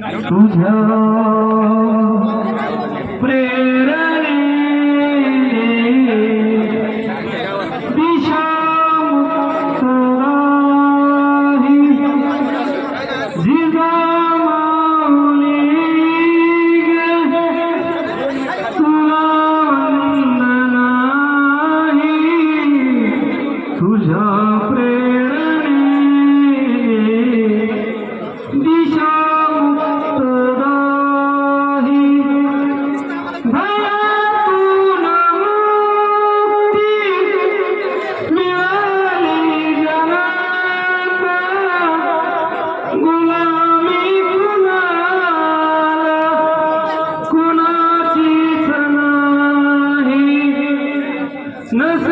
来注 No.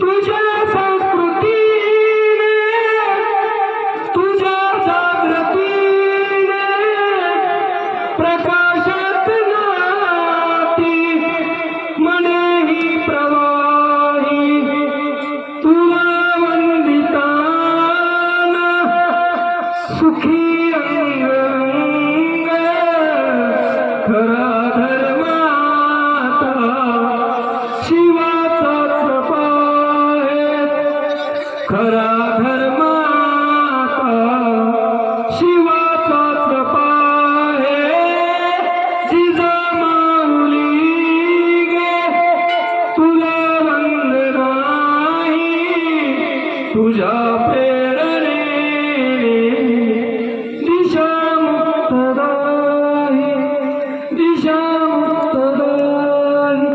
तुझे खरा धर्माचा शिवाचाच पाहे जिजा माऊली गे तुला वंद नाही. तुझ्या प्रेरणे दिशा मुक्तदाही दिशा मुक्तदाही